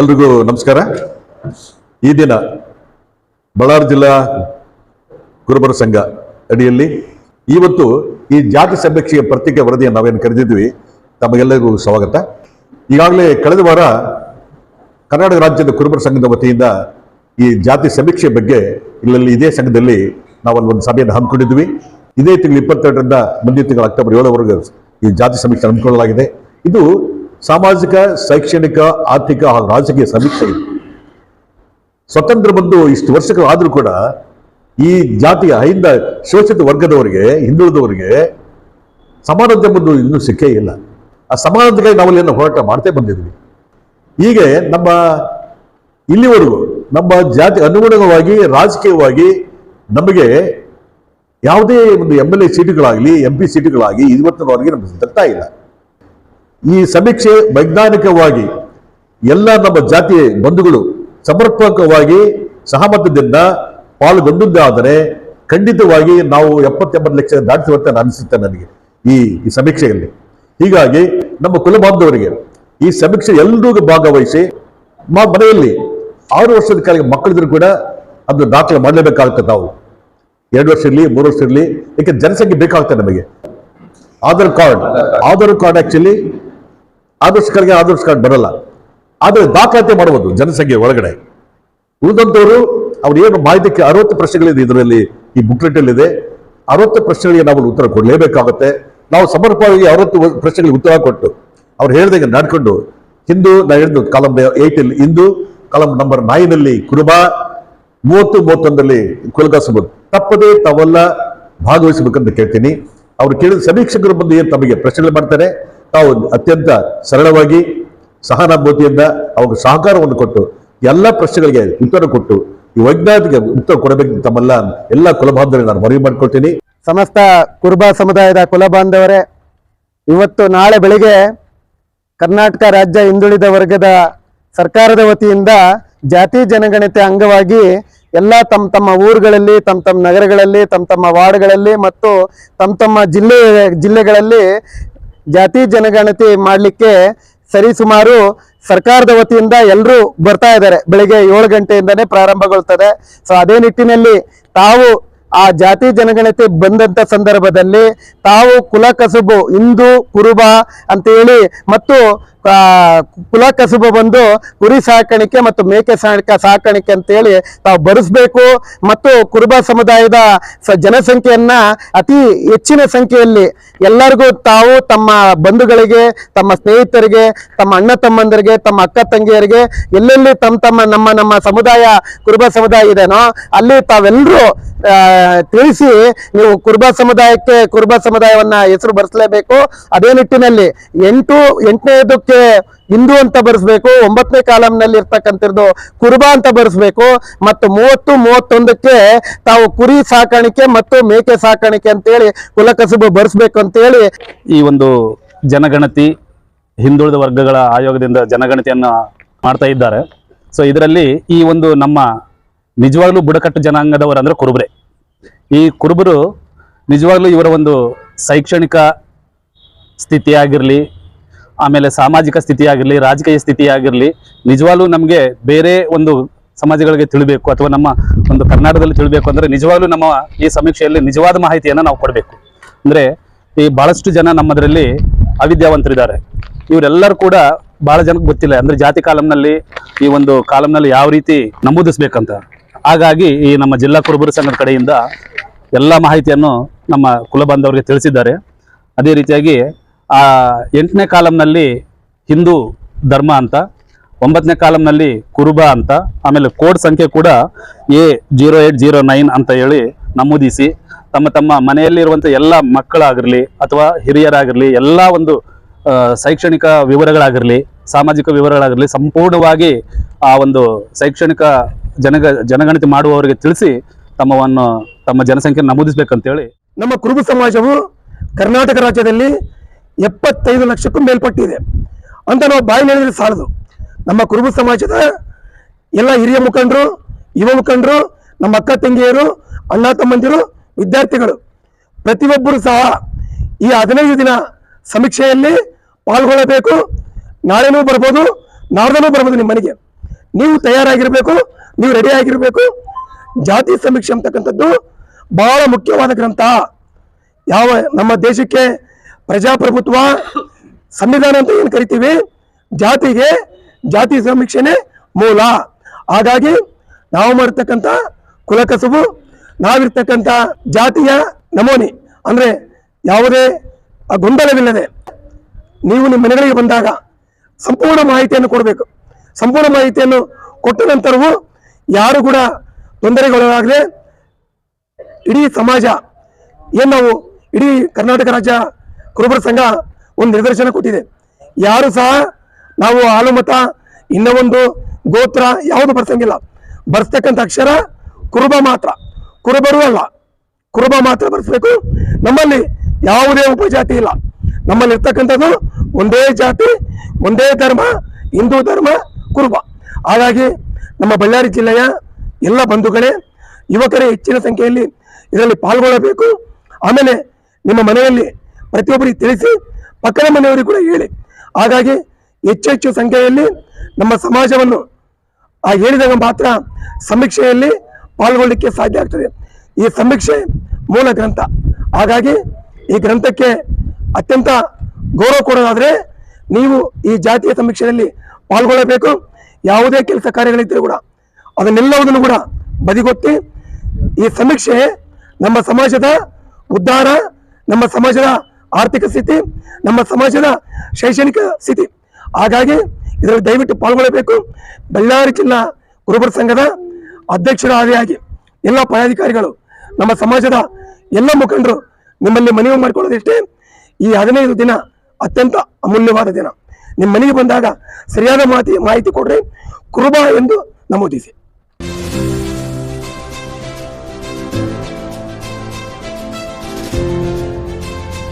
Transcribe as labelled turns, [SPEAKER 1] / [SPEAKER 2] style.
[SPEAKER 1] ಎಲ್ರಿಗೂ ನಮಸ್ಕಾರ. ಈ ದಿನ ಬಳ್ಳಾರಿ ಜಿಲ್ಲಾ ಕುರುಬರ ಸಂಘ ಅಡಿಯಲ್ಲಿ ಇವತ್ತು ಈ ಜಾತಿ ಸಮೀಕ್ಷೆಯ ಪ್ರತ್ಯೇಕ ವರದಿಯನ್ನು ನಾವೇನು ಕರೆದಿದ್ವಿ, ತಮಗೆಲ್ಲರಿಗೂ ಸ್ವಾಗತ. ಈಗಾಗಲೇ ಕಳೆದ ವಾರ ಕರ್ನಾಟಕ ರಾಜ್ಯದ ಕುರುಬರ ಸಂಘದ ವತಿಯಿಂದ ಈ ಜಾತಿ ಸಮೀಕ್ಷೆ ಬಗ್ಗೆ ಇಲ್ಲಲ್ಲಿ ಇದೇ ಸಂಘದಲ್ಲಿ ನಾವಲ್ಲಿ ಒಂದು ಸಭೆಯನ್ನು ಹಮ್ಮಿಕೊಂಡಿದ್ವಿ. ಇದೇ ತಿಂಗಳು ಇಪ್ಪತ್ತೆರಡರಿಂದ ಮುಂದಿನ ತಿಂಗಳು ಅಕ್ಟೋಬರ್ ಏಳವರೆಗೆ ಈ ಜಾತಿ ಸಮೀಕ್ಷೆ ಹಮ್ಮಿಕೊಳ್ಳಲಾಗಿದೆ. ಇದು ಸಾಮಾಜಿಕ, ಶೈಕ್ಷಣಿಕ, ಆರ್ಥಿಕ ಹಾಗೂ ರಾಜಕೀಯ ಸಮೀಕ್ಷೆ ಇದೆ. ಸ್ವತಂತ್ರ ಬಂದು ಇಷ್ಟು ವರ್ಷಗಳಾದರೂ ಕೂಡ ಈ ಜಾತಿಯ ಹಿಂದ ಶೋಷಿತ ವರ್ಗದವರಿಗೆ, ಹಿಂದುಳಿದವರಿಗೆ ಸಮಾನತೆ ಬಂದು ಇನ್ನೂ ಸಿಕ್ಕೇ ಇಲ್ಲ. ಆ ಸಮಾನತೆಗಾಗಿ ನಾವಲ್ಲಿ ಏನೋ ಹೋರಾಟ ಮಾಡ್ತೇ ಬಂದಿದ್ವಿ ಹೀಗೆ ನಮ್ಮ ಇಲ್ಲಿವರೆಗೂ ನಮ್ಮ ಜಾತಿ ಅನುಗುಣವಾಗಿ, ರಾಜಕೀಯವಾಗಿ ನಮಗೆ ಯಾವುದೇ ಒಂದು ಎಂ ಎಲ್ ಎ ಸೀಟುಗಳಾಗಲಿ ಎಂ ಪಿ ಸೀಟುಗಳಾಗಿ ಇವತ್ತಿನವರೆಗೆ ನಮಗೆ ಸಿಗ್ತಾ ಇಲ್ಲ. ಈ ಸಮೀಕ್ಷೆ ವೈಜ್ಞಾನಿಕವಾಗಿ ಎಲ್ಲ ನಮ್ಮ ಜಾತಿ ಬಂಧುಗಳು ಸಮರ್ಪಕವಾಗಿ ಸಹಮತದಿಂದ ಪಾಲ್ಗೊಂಡಿದ್ದಾದರೆ ಖಂಡಿತವಾಗಿ ನಾವು ಎಪ್ಪತ್ತೆಂಬತ್ತು ಲಕ್ಷ ದಾಟಿಸುವಂತೆ ಅನಿಸುತ್ತೆ ನನಗೆ ಈ ಈ ಸಮೀಕ್ಷೆಯಲ್ಲಿ. ಹೀಗಾಗಿ ನಮ್ಮ ಕುಲಬಾಂಧವರಿಗೆ ಈ ಸಮೀಕ್ಷೆ ಎಲ್ರಿಗೂ ಭಾಗವಹಿಸಿ ಮಾ ಮನೆಯಲ್ಲಿ ಆರು ವರ್ಷದ ಕಾಲಿಗೆ ಮಕ್ಕಳಿದ್ರು ಕೂಡ ಅದು ದಾಖಲೆ ಮಾಡಲೇಬೇಕಾಗುತ್ತೆ ನಾವು. ಎರಡು ವರ್ಷ ಇರಲಿ, ಮೂರು ವರ್ಷ ಇರಲಿ ಯಾಕೆ ಜನಸಂಖ್ಯೆ ಬೇಕಾಗುತ್ತೆ ನಮಗೆ. Aadhaar card Aadhaar card actually Adarsh ಕಾರ್ಡ್ಗೆ ಆದರ್ಶ ಕಾರ್ಡ್ ಬರಲ್ಲ. ಆದರೆ ದಾಖಲಾತಿ ಮಾಡಬಹುದು ಜನಸಂಖ್ಯೆ ಒಳಗಡೆ. ಉಳಿದಂತವರು ಅವ್ರು ಏನು ಮಾಹಿತಿ ಅರವತ್ತು ಪ್ರಶ್ನೆಗಳಿದೆ ಇದರಲ್ಲಿ, ಈ ಬುಕ್ಲೆಟ್ ಅಲ್ಲಿ ಇದೆ ಅರವತ್ತು ಪ್ರಶ್ನೆಗಳಿಗೆ ನಾವು ಉತ್ತರ ಕೊಡಲೇಬೇಕಾಗುತ್ತೆ. ನಾವು ಸಮರ್ಪಕವಾಗಿ ಅರವತ್ತು ಪ್ರಶ್ನೆಗಳಿಗೆ ಉತ್ತರ ಕೊಟ್ಟು, ಅವ್ರು ಹೇಳ್ದಂಗೆ ನಡ್ಕೊಂಡು, ಹಿಂದೂ, ನಾ ಹೇಳಿದ್ದು ಕಾಲಂ ಏಟ್ ಅಲ್ಲಿ ಹಿಂದೂ ಕಾಲಂ ನಂಬರ್ ನೈನ್ ಅಲ್ಲಿ ಕುರುಬಾ, ಮೂವತ್ತು ಮೂವತ್ತೊಂದರಲ್ಲಿ ಕುಲಗಾಸಬಹುದು ತಪ್ಪದೇ ತಾವೆಲ್ಲ ಭಾಗವಹಿಸಬೇಕಂತ ಕೇಳ್ತೀನಿ. ಅವ್ರು ಕೇಳಿದ ಸಮೀಕ್ಷಕರು ಬಂದು ಏನು ತಮಗೆ ಪ್ರಶ್ನೆಗಳು ಮಾಡ್ತಾರೆ? ತಾವು ಅತ್ಯಂತ ಸರಳವಾಗಿ ಸಹಾನುಭೂತಿಯಿಂದ ಅವ್ರಿಗೆ ಸಹಕಾರವನ್ನು ಕೊಟ್ಟು ಎಲ್ಲ ಪ್ರಶ್ನೆಗಳಿಗೆ ಉತ್ತರ ಕೊಟ್ಟು ಈ ವೈಜ್ಞಾನಿಕ ಉತ್ತರ ಕೊಡಬೇಕು ತಮ್ಮೆಲ್ಲ ಎಲ್ಲ ಕುಲಬಾಂಧವರಿಗೆ ನಾನು ಮನವಿ ಮಾಡ್ಕೊಳ್ತೀನಿ.
[SPEAKER 2] ಸಮಸ್ತ ಕುರುಬ ಸಮುದಾಯದ ಕುಲಬಾಂಧವರೇ ಇವತ್ತು ನಾಳೆ ಬೆಳಿಗ್ಗೆ ಕರ್ನಾಟಕ ರಾಜ್ಯ ಹಿಂದುಳಿದ ವರ್ಗದ ಸರ್ಕಾರದ ವತಿಯಿಂದ ಜಾತಿ ಜನಗಣತಿ ಅಂಗವಾಗಿ ಎಲ್ಲ ತಮ್ಮ ತಮ್ಮ ಊರುಗಳಲ್ಲಿ, ತಮ್ಮ ತಮ್ಮ ನಗರಗಳಲ್ಲಿ, ತಮ್ಮ ತಮ್ಮ ವಾರ್ಡ್ಗಳಲ್ಲಿ ಮತ್ತು ತಮ್ಮ ತಮ್ಮ ಜಿಲ್ಲೆ, ಜಿಲ್ಲೆಗಳಲ್ಲಿ ಜಾತಿ ಜನಗಣತಿ ಮಾಡಲಿಕ್ಕೆ ಸರಿಸುಮಾರು ಸರ್ಕಾರದ ವತಿಯಿಂದ ಎಲ್ಲರೂ ಬರ್ತಾ ಇದ್ದಾರೆ. ಬೆಳಿಗ್ಗೆ ಏಳು ಗಂಟೆಯಿಂದನೇ ಪ್ರಾರಂಭಗೊಳ್ತದೆ. ಸೊ ಅದೇ ನಿಟ್ಟಿನಲ್ಲಿ ತಾವು ಆ ಜಾತಿ ಜನಗಣತಿ ಬಂದಂತ ಸಂದರ್ಭದಲ್ಲಿ ತಾವು ಕುಲ ಕಸುಬು, ಹಿಂದೂ ಕುರುಬ ಅಂತೇಳಿ ಮತ್ತು ಕುಲ ಕಸುಬು ಬಂದು ಕುರಿ ಸಾಕಾಣಿಕೆ ಮತ್ತು ಮೇಕೆ ಸಾಕ, ಸಾಕಾಣಿಕೆ ಅಂತೇಳಿ ತಾವು ಬರೆಸ್ಬೇಕು. ಮತ್ತು ಕುರುಬ ಸಮುದಾಯದ ಜನಸಂಖ್ಯೆಯನ್ನ ಅತಿ ಹೆಚ್ಚಿನ ಸಂಖ್ಯೆಯಲ್ಲಿ ಎಲ್ಲರಿಗೂ ತಾವು ತಮ್ಮ ಬಂಧುಗಳಿಗೆ, ತಮ್ಮ ಸ್ನೇಹಿತರಿಗೆ, ತಮ್ಮ ಅಣ್ಣ ತಮ್ಮಂದರಿಗೆ, ತಮ್ಮ ಅಕ್ಕ ತಂಗಿಯರಿಗೆ, ಎಲ್ಲೆಲ್ಲಿ ತಮ್ಮ ತಮ್ಮ ನಮ್ಮ ನಮ್ಮ ಸಮುದಾಯ, ಕುರುಬ ಸಮುದಾಯ ಇದೆನೋ ಅಲ್ಲಿ ತಾವೆಲ್ಲರೂ ತಿಳಿಸಿ ನೀವು ಕುರುಬ ಸಮುದಾಯಕ್ಕೆ ಕುರುಬ ಸಮುದಾಯವನ್ನ ಹೆಸರು ಬರೆಸಲೇಬೇಕು. ಅದೇ ನಿಟ್ಟಿನಲ್ಲಿ ಎಂಟು, ಎಂಟನೇದಕ್ಕೆ ಹಿಂದೂ ಅಂತ ಬರೆಸ್ಬೇಕು, ಒಂಬತ್ತನೇ ಕಾಲಂನಲ್ಲಿ ಇರ್ತಕ್ಕಂಥದ್ದು ಕುರುಬ ಅಂತ ಬರೆಸ್ಬೇಕು, ಮತ್ತು ಮೂವತ್ತು, ಮೂವತ್ತೊಂದಕ್ಕೆ ತಾವು ಕುರಿ ಸಾಕಾಣಿಕೆ ಮತ್ತು ಮೇಕೆ ಸಾಕಾಣಿಕೆ ಅಂತೇಳಿ ಕುಲಕಸುಬು ಬರೆಸ್ಬೇಕು ಅಂತೇಳಿ.
[SPEAKER 3] ಈ ಒಂದು ಜನಗಣತಿ, ಹಿಂದುಳಿದ ವರ್ಗಗಳ ಆಯೋಗದಿಂದ ಜನಗಣತಿಯನ್ನು ಮಾಡ್ತಾ ಇದ್ದಾರೆ. ಸೊ ಇದರಲ್ಲಿ ಈ ಒಂದು ನಮ್ಮ ನಿಜವಾಗ್ಲೂ ಬುಡಕಟ್ಟು ಜನಾಂಗದವರು ಅಂದ್ರೆ ಕುರುಬರೇ. ಈ ಕುರುಬರು ನಿಜವಾಗ್ಲೂ ಇವರ ಒಂದು ಶೈಕ್ಷಣಿಕ ಸ್ಥಿತಿ ಆಗಿರಲಿ ಆಮೇಲೆ ಸಾಮಾಜಿಕ ಸ್ಥಿತಿ ಆಗಿರಲಿ ರಾಜಕೀಯ ಸ್ಥಿತಿ ಆಗಿರಲಿ ನಿಜವಾಗ್ಲೂ ನಮಗೆ ಬೇರೆ ಒಂದು ಸಮಾಜಗಳಿಗೆ ತಿಳಿಬೇಕು ಅಥವಾ ನಮ್ಮ ಒಂದು ಕರ್ನಾಟಕದಲ್ಲಿ ತಿಳಿಬೇಕು ಅಂದ್ರೆ ನಿಜವಾಗ್ಲೂ ನಮ್ಮ ಈ ಸಮೀಕ್ಷೆಯಲ್ಲಿ ನಿಜವಾದ ಮಾಹಿತಿಯನ್ನು ನಾವು ಕೊಡಬೇಕು. ಅಂದ್ರೆ ಈ ಬಹಳಷ್ಟು ಜನ ನಮ್ಮದರಲ್ಲಿ ಅವಿದ್ಯಾವಂತರಿದ್ದಾರೆ. ಇವರೆಲ್ಲರೂ ಕೂಡ ಬಹಳ ಜನಕ್ಕೆ ಗೊತ್ತಿಲ್ಲ. ಅಂದ್ರೆ ಜಾತಿ ಕಾಲಂನಲ್ಲಿ ಈ ಒಂದು ಕಾಲಂನಲ್ಲಿ ಯಾವ ರೀತಿ ನಮೂದಿಸ್ಬೇಕಂತ. ಹಾಗಾಗಿ ಈ ನಮ್ಮ ಜಿಲ್ಲಾ ಕುರುಬರ ಸಂಘದ ಕಡೆಯಿಂದ ಎಲ್ಲ ಮಾಹಿತಿಯನ್ನು ನಮ್ಮ ಕುಲಬಾಂಧವರಿಗೆ ತಿಳಿಸಿದ್ದಾರೆ. ಅದೇ ರೀತಿಯಾಗಿ ಆ, ಎಂಟನೇ ಕಾಲಂನಲ್ಲಿ ಹಿಂದೂ ಧರ್ಮ ಅಂತ, ಒಂಬತ್ತನೇ ಕಾಲಂನಲ್ಲಿ ಕುರುಬ ಅಂತ, ಆಮೇಲೆ ಕೋಡ್ ಸಂಖ್ಯೆ ಕೂಡ A zero eight zero nine ಅಂತ ಹೇಳಿ ನಮೂದಿಸಿ. ತಮ್ಮ ತಮ್ಮ ಮನೆಯಲ್ಲಿರುವಂಥ ಎಲ್ಲ ಮಕ್ಕಳಾಗಿರಲಿ ಅಥವಾ ಹಿರಿಯರಾಗಿರಲಿ, ಎಲ್ಲ ಒಂದು ಶೈಕ್ಷಣಿಕ ವಿವರಗಳಾಗಿರಲಿ, ಸಾಮಾಜಿಕ ವಿವರಗಳಾಗಿರಲಿ ಸಂಪೂರ್ಣವಾಗಿ ಆ ಒಂದು ಶೈಕ್ಷಣಿಕ ಜನಗ, ಜನಗಣತಿ ಮಾಡುವವರಿಗೆ ತಿಳಿಸಿ ತಮ್ಮವನ್ನು, ತಮ್ಮ ಜನಸಂಖ್ಯೆ ನಮೂದಿಸಬೇಕಂತೇಳಿ.
[SPEAKER 2] ನಮ್ಮ ಕುರುಬ ಸಮಾಜವು ಕರ್ನಾಟಕ ರಾಜ್ಯದಲ್ಲಿ ಎಪ್ಪತ್ತೈದು ಲಕ್ಷಕ್ಕೂ ಮೇಲ್ಪಟ್ಟಿದೆ. ಅಂತ ನಾವು ಬಾಯಿ ಹೇಳಿದ್ರೆ ಸಾಲದು ನಮ್ಮ ಕುರುಬ ಸಮಾಜದ ಎಲ್ಲ ಹಿರಿಯ ಮುಖಂಡರು, ಯುವ ಮುಖಂಡರು, ನಮ್ಮ ಅಕ್ಕ ತಂಗಿಯರು, ಅಣ್ಣ ತಮ್ಮಂದಿರು, ವಿದ್ಯಾರ್ಥಿಗಳು, ಪ್ರತಿಯೊಬ್ಬರು ಸಹ ಈ ಹದಿನೈದು ದಿನ ಸಮೀಕ್ಷೆಯಲ್ಲಿ ಪಾಲ್ಗೊಳ್ಳಬೇಕು. ನಾಳೆನೂ ಬರ್ಬೋದು,
[SPEAKER 4] ನಾಡ್ದನೂ ಬರ್ಬೋದು ನಿಮ್ಮ ಮನೆಗೆ ನೀವು ತಯಾರಾಗಿರಬೇಕು, ನೀವು ರೆಡಿ ಆಗಿರಬೇಕು. ಜಾತಿ ಸಮೀಕ್ಷೆ ಅಂತಕ್ಕಂಥದ್ದು ಬಹಳ ಮುಖ್ಯವಾದ ಗ್ರಂಥ. ಯಾವ ನಮ್ಮ ದೇಶಕ್ಕೆ ಪ್ರಜಾಪ್ರಭುತ್ವ ಸಂವಿಧಾನ ಅಂತ ಏನು ಕರಿತೀವಿ? ಜಾತಿಗೆ ಜಾತಿ ಸಮೀಕ್ಷೆನೆ ಮೂಲ. ಹಾಗಾಗಿ ನಾವು ಮಾಡಿರ್ತಕ್ಕಂಥ ಕುಲಕಸುಬು, ನಾವಿರ್ತಕ್ಕಂಥ ಜಾತಿಯ ನಮೂನಿ. ಅಂದ್ರೆ ಯಾವುದೇ ಗೊಂದಲವಿಲ್ಲದೆ ನೀವು ನಿಮ್ಮ ಮನೆಗಳಿಗೆ ಬಂದಾಗ ಸಂಪೂರ್ಣ ಮಾಹಿತಿಯನ್ನು ಕೊಡಬೇಕು. ಸಂಪೂರ್ಣ ಮಾಹಿತಿಯನ್ನು ಕೊಟ್ಟ ನಂತರವೂ ಯಾರು ಕೂಡ ತೊಂದರೆಗೊಳಗಾಗದೆ ಇಡೀ ಸಮಾಜ, ಏನು ನಾವು ಇಡೀ ಕರ್ನಾಟಕ ರಾಜ್ಯ ಕುರುಬರ ಸಂಘ ಒಂದು ನಿದರ್ಶನ ಕೊಟ್ಟಿದೆ. ಯಾರು ಸಹ ನಾವು ಹಾಲುಮತ ಇನ್ನೂ ಒಂದು ಗೋತ್ರ ಯಾವುದು ಬರ್ಸಂಗಿಲ್ಲ. ಬರ್ಸ್ತಕ್ಕಂಥ ಅಕ್ಷರ ಕುರುಬ ಮಾತ್ರ. ಕುರುಬರು ಅಲ್ಲ, ಕುರುಬ ಮಾತ್ರ ಬರ್ಸ್ಬೇಕು. ನಮ್ಮಲ್ಲಿ ಯಾವುದೇ ಉಪಜಾತಿ ಇಲ್ಲ. ನಮ್ಮಲ್ಲಿ ಇರ್ತಕ್ಕಂಥದ್ದು ಒಂದೇ ಜಾತಿ, ಒಂದೇ ಧರ್ಮ, ಹಿಂದೂ ಧರ್ಮ, ಕುರುಬ. ಹಾಗಾಗಿ ನಮ್ಮ ಬಳ್ಳಾರಿ ಜಿಲ್ಲೆಯ ಎಲ್ಲ ಬಂಧುಗಳೇ, ಯುವಕರೇ ಹೆಚ್ಚಿನ ಸಂಖ್ಯೆಯಲ್ಲಿ ಇದರಲ್ಲಿ ಪಾಲ್ಗೊಳ್ಳಬೇಕು. ಆಮೇಲೆ ನಿಮ್ಮ ಮನೆಯಲ್ಲಿ ಪ್ರತಿಯೊಬ್ಬರಿಗೆ ತಿಳಿಸಿ ಪಕ್ಕದ ಮನೆಯವರಿಗೆ ಕೂಡ ಹೇಳಿ. ಹಾಗಾಗಿ ಹೆಚ್ಚು ಹೆಚ್ಚು ಸಂಖ್ಯೆಯಲ್ಲಿ ನಮ್ಮ ಸಮಾಜವನ್ನು ಆ ಹೇಳಿದಾಗ ಮಾತ್ರ ಸಮೀಕ್ಷೆಯಲ್ಲಿ ಪಾಲ್ಗೊಳ್ಳಲಿಕ್ಕೆ ಸಾಧ್ಯ ಆಗ್ತದೆ. ಈ ಸಮೀಕ್ಷೆ ಮೂಲ ಗ್ರಂಥ. ಹಾಗಾಗಿ ಈ ಗ್ರಂಥಕ್ಕೆ ಅತ್ಯಂತ ಗೌರವ ಕೊಡೋದಾದರೆ ನೀವು ಈ ಜಾತಿಯ ಸಮೀಕ್ಷೆಯಲ್ಲಿ ಪಾಲ್ಗೊಳ್ಳಬೇಕು. ಯಾವುದೇ ಕೆಲಸ ಕಾರ್ಯಗಳಿದ್ದರೂ ಕೂಡ ಅದನ್ನೆಲ್ಲವುದನ್ನು ಕೂಡ ಬದಿಗೊತ್ತಿ ಈ ಸಮೀಕ್ಷೆ ನಮ್ಮ ಸಮಾಜದ ಉದ್ಧಾರ, ನಮ್ಮ ಸಮಾಜದ ಆರ್ಥಿಕ ಸ್ಥಿತಿ, ನಮ್ಮ ಸಮಾಜದ ಶೈಕ್ಷಣಿಕ ಸ್ಥಿತಿ. ಹಾಗಾಗಿ ಇದರಲ್ಲಿ ದಯವಿಟ್ಟು ಪಾಲ್ಗೊಳ್ಳಬೇಕು. ಬಳ್ಳಾರಿ ಜಿಲ್ಲಾ ಕುರುಬರ ಸಂಘದ ಅಧ್ಯಕ್ಷರ ಆದಿಯಾಗಿ ಎಲ್ಲ ಪದಾಧಿಕಾರಿಗಳು, ನಮ್ಮ ಸಮಾಜದ ಎಲ್ಲ ಮುಖಂಡರು ನಿಮ್ಮಲ್ಲಿ ಮನವಿ ಮಾಡಿಕೊಳ್ಳೋದಿಷ್ಟೇ ಈ ಹದಿನೈದು ದಿನ ಅತ್ಯಂತ ಅಮೂಲ್ಯವಾದ ದಿನ. ನಿಮ್ಮ ಮನೆಗೆ ಬಂದಾಗ ಸರಿಯಾದ ಮಾಹಿತಿ ಮಾಹಿತಿ ಕೊಡ್ರಿ. ಕುರುಬ ಎಂದು ನಮೂದಿಸಿ.